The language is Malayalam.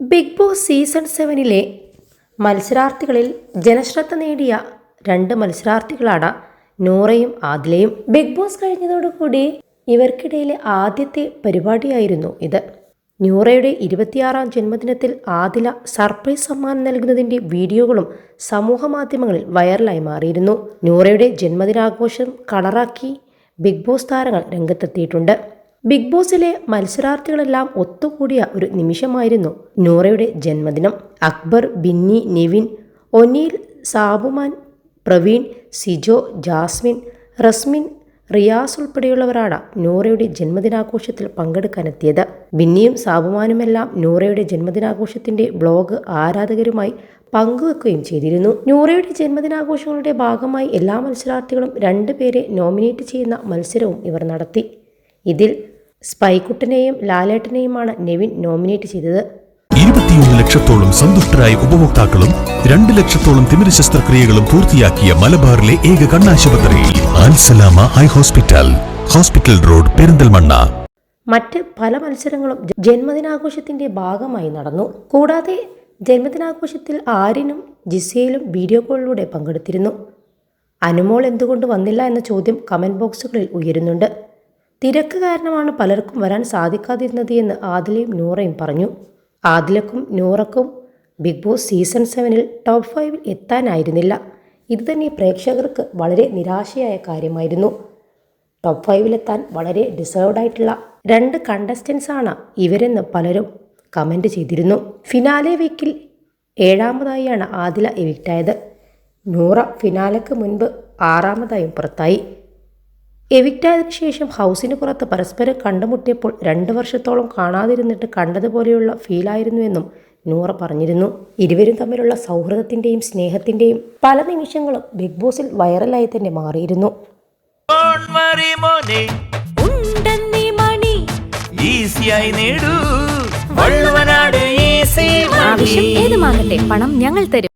ബിഗ് ബോസ് സീസൺ സെവനിലെ മത്സരാർത്ഥികളിൽ ജനശ്രദ്ധ നേടിയ രണ്ട് മത്സരാർത്ഥികളാണ് നൂറയും ആദിലയും. ബിഗ് ബോസ് കഴിഞ്ഞതോടുകൂടി ഇവർക്കിടയിലെ ആദ്യത്തെ പരിപാടിയായിരുന്നു ഇത്. നൂറയുടെ ഇരുപത്തിയാറാം ജന്മദിനത്തിൽ ആദില സർപ്രൈസ് സമ്മാനം നൽകുന്നതിന്റെ വീഡിയോകളും സമൂഹ മാധ്യമങ്ങളിൽ വൈറലായി മാറിയിരുന്നു. നൂറയുടെ ജന്മദിനാഘോഷം കളറാക്കി ബിഗ് ബോസ് താരങ്ങൾ രംഗത്തെത്തിയിട്ടുണ്ട്. ബിഗ് ബോസിലെ മത്സരാർത്ഥികളെല്ലാം ഒത്തുകൂടിയ ഒരു നിമിഷമായിരുന്നു നൂറയുടെ ജന്മദിനം. അക്ബർ ബിന്നി നിവിൻ ഒനീൽ സാബുമാൻ പ്രവീൺ സിജോ ജാസ്മിൻ റസ്മിൻ റിയാസ് ഉൾപ്പെടെയുള്ളവരാണ് നൂറയുടെ ജന്മദിനാഘോഷത്തിൽ പങ്കെടുക്കാനെത്തിയത്. ബിന്നിയും സാബുമാനുമെല്ലാം നൂറയുടെ ജന്മദിനാഘോഷത്തിന്റെ ബ്ലോഗ് ആരാധകരുമായി പങ്കുവെക്കുകയും ചെയ്തിരുന്നു. നൂറയുടെ ജന്മദിനാഘോഷങ്ങളുടെ ഭാഗമായി എല്ലാ മത്സരാർത്ഥികളും രണ്ടുപേരെ നോമിനേറ്റ് ചെയ്യുന്ന മത്സരവും ഇവർ നടത്തി. ഇതിൽ സ്പൈക്കുട്ടനെയും ലാലേട്ടനെയുമാണ് നെവിൻ നോമിനേറ്റ് ചെയ്തത്. ഇരുപത്തിയൊന്ന് ലക്ഷത്തോളം സന്തുഷ്ടരായ ഉപഭോക്താക്കളും രണ്ട് ലക്ഷത്തോളം തിമിര ശസ്ത്രക്രിയകളും പൂർത്തിയാക്കിയ മലബാറിലെ ഏക കണ്ണാശുപത്രി Al Salama eye hospital hospital road Perinthalmanna. മറ്റ് പല മത്സരങ്ങളും ജന്മദിനാഘോഷത്തിന്റെ ഭാഗമായി നടന്നു. കൂടാതെ ജന്മദിനാഘോഷത്തിൽ ആര്യനും ജിസയിലും വീഡിയോ കോളിലൂടെ പങ്കെടുത്തിരുന്നു. അനുമോൾ എന്തുകൊണ്ട് വന്നില്ല എന്ന ചോദ്യം കമന്റ് ബോക്സുകളിൽ ഉയരുന്നുണ്ട്. തിരക്ക് കാരണമാണ് പലർക്കും വരാൻ സാധിക്കാതിരുന്നത് എന്ന് ആദിലയും നൂറയും പറഞ്ഞു. ആദിലക്കും നൂറക്കും ബിഗ് ബോസ് സീസൺ സെവനിൽ ടോപ്പ് ഫൈവിൽ എത്താനായിരുന്നില്ല. ഇതുതന്നെ പ്രേക്ഷകർക്ക് വളരെ നിരാശയായ കാര്യമായിരുന്നു. ടോപ്പ് ഫൈവിലെത്താൻ വളരെ ഡിസേർവ്ഡ് ആയിട്ടുള്ള രണ്ട് കണ്ടസ്റ്റൻസാണ് ഇവരെന്ന് പലരും കമന്റ് ചെയ്തിരുന്നു. ഫിനാലെ വീക്കിൽ ഏഴാമതായാണ് ആദില എവിക്റ്റായത് നൂറ ഫിനാലയ്ക്ക് മുൻപ് ആറാമതായും പുറത്തായി. എവിക്റ്റായതിനു ശേഷം ഹൗസിന് പുറത്ത് പരസ്പരം കണ്ടുമുട്ടിയപ്പോൾ രണ്ട് വർഷത്തോളം കാണാതിരുന്നിട്ട് കണ്ടതുപോലെയുള്ള ഫീലായിരുന്നുവെന്നും നൂറ പറഞ്ഞിരുന്നു. ഇരുവരും തമ്മിലുള്ള സൗഹൃദത്തിന്റെയും സ്നേഹത്തിന്റെയും പല നിമിഷങ്ങളും ബിഗ് ബോസിൽ വൈറലായി തന്നെ മാറിയിരുന്നു. മറി മോനെ ഉണ്ടെന്നീ മണി. ഈസിയായി നേടൂ. വള്ളുവനാട് ഈസി ആവശ്യം ഏതുമാകട്ടെ പണം ഞങ്ങൾ തരും.